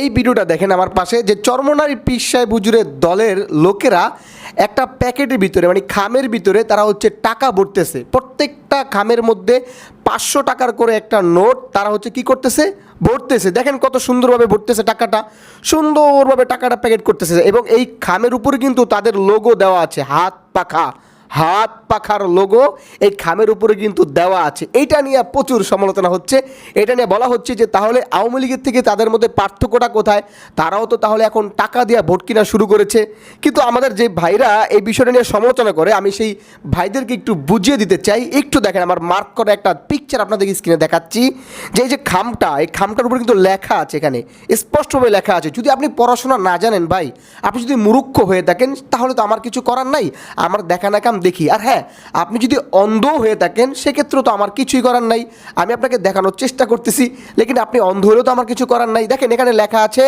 এই ভিডিওটা দেখেন আমার পাশে যে চর্মনারী পীর সাহেব হুজুরের দলের লোকেরা একটা প্যাকেটের ভিতরে মানে খামের ভিতরে তারা হচ্ছে টাকা ভরতেছে। প্রত্যেকটা খামের মধ্যে পাঁচশো টাকার করে একটা নোট তারা হচ্ছে কি করতেছে? ভরতেছে। দেখেন কত সুন্দরভাবে ভরতেছে টাকাটা। সুন্দরভাবে টাকাটা প্যাকেট করতেছে। এবং এই খামের উপরে কিন্তু তাদের লোগো দেওয়া আছে, হাত পাখা। হাত পাখার লোগো এই খামের উপরে কিন্তু দেওয়া আছে। এইটা নিয়ে প্রচুর সমালোচনা হচ্ছে। এটা নিয়ে বলা হচ্ছে যে, তাহলে আওয়ামী লীগের থেকে তাদের মধ্যে পার্থক্যটা কোথায়? তারাও তো তাহলে এখন টাকা দিয়ে ভোট কিনা শুরু করেছে। কিন্তু আমাদের যে ভাইরা এই বিষয়টা নিয়ে সমালোচনা করে, আমি সেই ভাইদেরকে একটু বুঝিয়ে দিতে চাই। একটু দেখেন, আমার মার্ক করা একটা পিকচার আপনাদেরকে স্ক্রিনে দেখাচ্ছি। যে, এই যে খামটা, এই খামটার উপরে কিন্তু লেখা আছে এখানে। স্পষ্টভাবে লেখা আছে। যদি আপনি পড়াশোনা না জানেন ভাই, আপনি যদি মুরুক্ষ হয়ে থাকেন, তাহলে তো আমার কিছু করার নাই। আমার দেখা না কাম দেখি। আর হ্যাঁ আপনি যদি অন্ধ হয়ে থাকেন সেক্ষেত্রে তো আমার কিছুই করার নাই। আমি আপনাকে দেখানোর চেষ্টা করতেছি, লেকিন আপনি অন্ধ হলেও তো আমার কিছু করার নাই। দেখেন, এখানে লেখা আছে,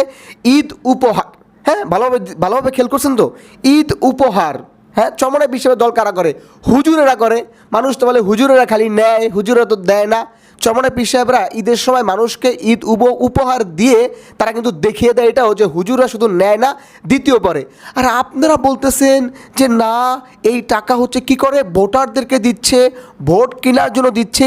ঈদ উপহার। হ্যাঁ ভালোভাবে ভালোভাবে খেল করছেন তো? ঈদ উপহার। হ্যাঁ চমড়া হিসেবে দল কারা করে? হুজুরেরা করে। মানুষ তো বলে, হুজুরেরা খালি নেয়, হুজুরেরা তো দেয় না। চমড়া পীর সাহেবরা ঈদের সময় মানুষকে ঈদ উপ উপহার দিয়ে তারা কিন্তু দেখিয়ে দেয় এটাও যে হুজুররা শুধু নেয় না, দ্বিতীয় পরে। আর আপনারা বলতেছেন যে না, এই টাকা হচ্ছে কি করে? ভোটারদেরকে দিচ্ছে, ভোট কেনার জন্য দিচ্ছে।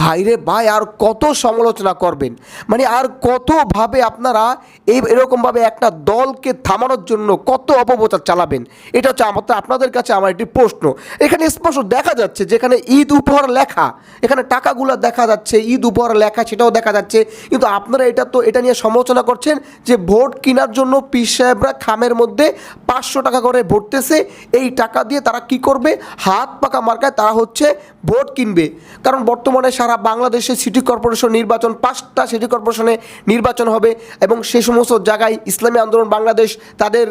ভাইরে ভাই, আর কত সমালোচনা করবেন? মানে আর কতভাবে আপনারা এই এরকমভাবে একটা দলকে থামানোর জন্য কত অপপ্রচার চালাবেন? এটা হচ্ছে আমার আপনাদের কাছে আমার একটি প্রশ্ন। এখানে স্পষ্ট দেখা যাচ্ছে যেখানে ঈদ উপহার লেখা, এখানে টাকাগুলো দেখা যাচ্ছে ঈদ উপহার লেখা, সেটাও দেখা যাচ্ছে। কিন্তু আপনারা এটা তো, এটা নিয়ে সমালোচনা করছেন যে ভোট কেনার জন্য পীর সাহেবরা খামের মধ্যে পাঁচশো টাকা করে ভরতেছে এই টাকা দিয়ে তারা কি করবে? হাত পাকা মার্কায় তারা হচ্ছে ভোট কিনবে। কারণ বর্তমানে সারা বাংলাদেশে সিটি কর্পোরেশন নির্বাচন, পাঁচটা সিটি কর্পোরেশনে নির্বাচন হবে এবং সে সমস্ত জায়গায় ইসলামী আন্দোলন বাংলাদেশ তাদের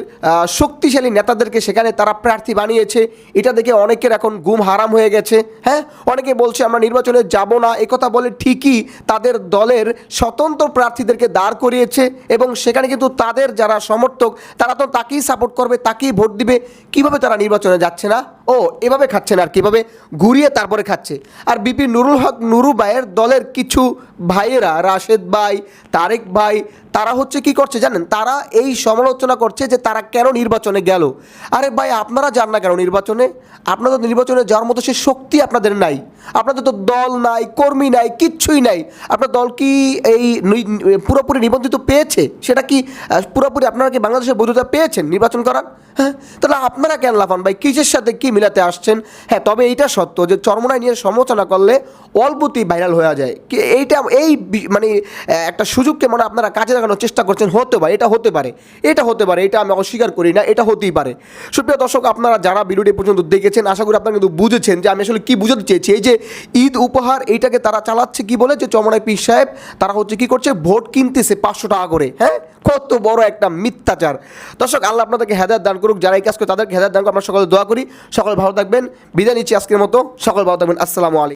শক্তিশালী নেতাদেরকে সেখানে তারা প্রার্থী বানিয়েছে। এটা দেখে অনেকের এখন গুম হারাম হয়ে গেছে। হ্যাঁ? অনেকে বলছে, আমরা নির্বাচনে যাব না। একথা বলে ঠিকই তাদের দলের স্বতন্ত্র প্রার্থীদেরকে দাঁড় করিয়েছে এবং সেখানে কিন্তু তাদের যারা সমর্থক, তারা তো তাকেই সাপোর্ট করবে, তাকেই ভোট দিবে। কীভাবে তারা নির্বাচনে যাচ্ছে না? ও এভাবে খাচ্ছেন আর কীভাবে ঘুরিয়ে তারপরে খাচ্ছে। আর বিপি নুরুল হক, নুরু ভাইয়ের দলের কিছু ভাইয়েরা, রাশেদ ভাই, তারেক ভাই, তারা হচ্ছে কি করছে জানেন? তারা এই সমালোচনা করছে যে তারা কেন নির্বাচনে গেল। আরে ভাই, আপনারা যান না কেন নির্বাচনে? আপনাদের নির্বাচনে যাওয়ার মতো সে শক্তি আপনাদের নাই। আপনাদের তো দল নাই, কর্মী নাই, কিচ্ছুই নাই। আপনার দল কি এই পুরোপুরি নিবন্ধিত পেয়েছে? সেটা কি পুরোপুরি আপনারা কি বাংলাদেশের বৈধতা পেয়েছেন নির্বাচন করার? হ্যাঁ? তাহলে আপনারা কেন লাফান ভাই? কিসের সাথে কি মিলাতে আসছেন। হ্যাঁ তবে এইটা সত্য যে চরমনাই নিয়ে সমালোচনা করলে অল্পতেই ভাইরাল হয়ে যায়। কি এইটা এই মানে একটা সুযোগকে মানে আপনারা কাজে লাগানোর চেষ্টা করছেন, হতে পারে, এটা হতে পারে। এটা হতে পারে, এটা আমি অস্বীকার করি না, এটা হতেই পারে। সুপ্রিয় দর্শক, আপনারা যারা ভিডিওটি পর্যন্ত দেখেছেন, আশা করি আপনারা কিন্তু বুঝেছেন যে আমি আসলে কি বুঝাতে চেয়েছি। এই যে ঈদ উপহার, এইটাকে তারা চালাচ্ছে কি বলে? যে চমড়াই পীর সাহেব, তারা হচ্ছে কি করছে? ভোট কিনতেছে পাঁচশো টাকা করে হ্যাঁ? কত বড় একটা মিথ্যাচার। দর্শক, আল্লাহ আপনাদেরকে হেদায়ত দান করুক, যারা এই কাজ করে তাদেরকে হেদায়ত দান করুক। আমরা সকলে দোয়া করি সকলে ভালো থাকবেন। বিদায় নিচ্ছি আজকের মতো। সকল ভালো থাকবেন। আসসালামু আলাইকুম।